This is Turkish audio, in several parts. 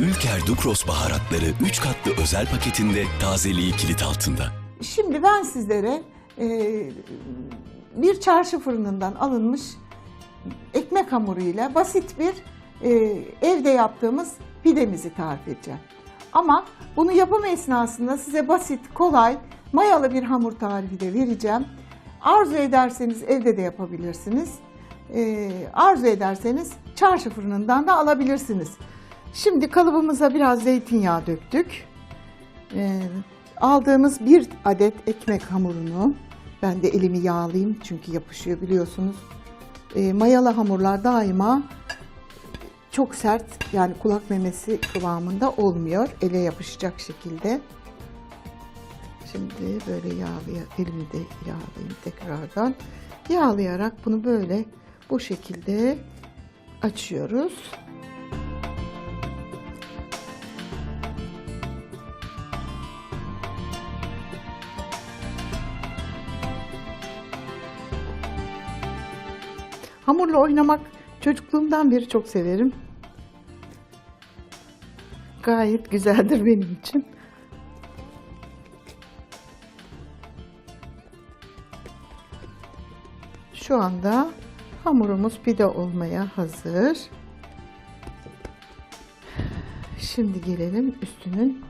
Ülker Dukros baharatları 3 katlı özel paketinde tazeliği kilit altında. Şimdi ben sizlere e, bir çarşı fırınından alınmış ekmek hamuruyla basit bir e, evde yaptığımız pidemizi tarif edeceğim. Ama bunu yapım esnasında size basit, kolay, mayalı bir hamur tarifi de vereceğim. Arzu ederseniz evde de yapabilirsiniz. E, arzu ederseniz çarşı fırınından da alabilirsiniz. Şimdi kalıbımıza biraz zeytinyağı döktük. Ee, aldığımız bir adet ekmek hamurunu, ben de elimi yağlayayım çünkü yapışıyor biliyorsunuz. Ee, mayalı hamurlar daima çok sert yani kulak memesi kıvamında olmuyor. Ele yapışacak şekilde. Şimdi böyle yağlaya, elimi de yağlayayım tekrardan. Yağlayarak bunu böyle bu şekilde açıyoruz. Hamurla oynamak çocukluğumdan beri çok severim. Gayet güzeldir benim için. Şu anda hamurumuz pide olmaya hazır. Şimdi gelelim üstünün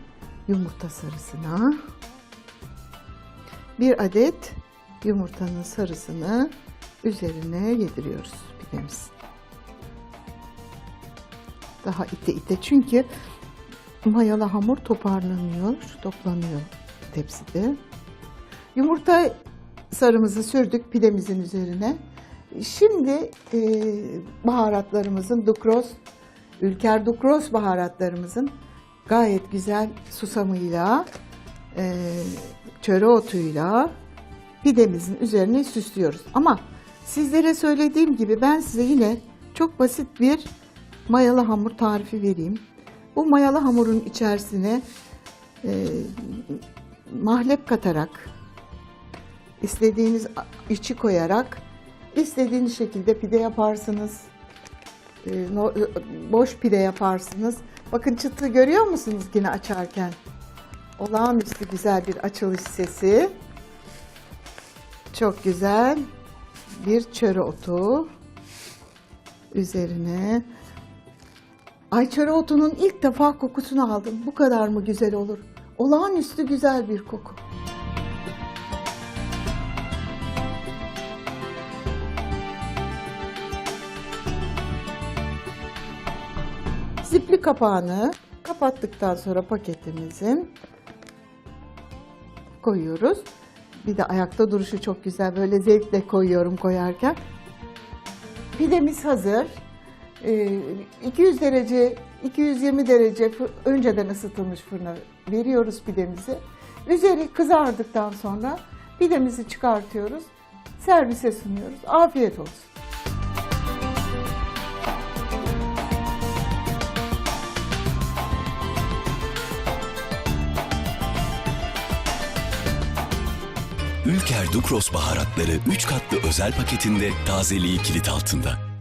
yumurta sarısına. Bir adet yumurtanın sarısını üzerine yediriyoruz pidemiz. Daha ite ite çünkü mayalı hamur toparlanıyor, toplanıyor tepside. Yumurta sarımızı sürdük pidemizin üzerine. Şimdi e, baharatlarımızın Dukros, Ülker Dukros baharatlarımızın gayet güzel susamıyla, e, çöre otuyla pidemizin üzerine süslüyoruz. Ama sizlere söylediğim gibi ben size yine çok basit bir mayalı hamur tarifi vereyim. Bu mayalı hamurun içerisine e, mahlep katarak, istediğiniz içi koyarak, istediğiniz şekilde pide yaparsınız. E, no- boş pide yaparsınız. Bakın çıtı görüyor musunuz yine açarken? Olağanüstü güzel bir açılış sesi. Çok güzel bir çöre otu üzerine. Ay çöre otunun ilk defa kokusunu aldım. Bu kadar mı güzel olur? Olağanüstü güzel bir koku. Zipli kapağını kapattıktan sonra paketimizin koyuyoruz. Bir de ayakta duruşu çok güzel. Böyle zevkle koyuyorum koyarken. Pidemiz hazır. Ee, 200 derece, 220 derece önceden ısıtılmış fırına veriyoruz pidemizi. Üzeri kızardıktan sonra pidemizi çıkartıyoruz. Servise sunuyoruz. Afiyet olsun. Ülker Dukros baharatları 3 katlı özel paketinde tazeliği kilit altında.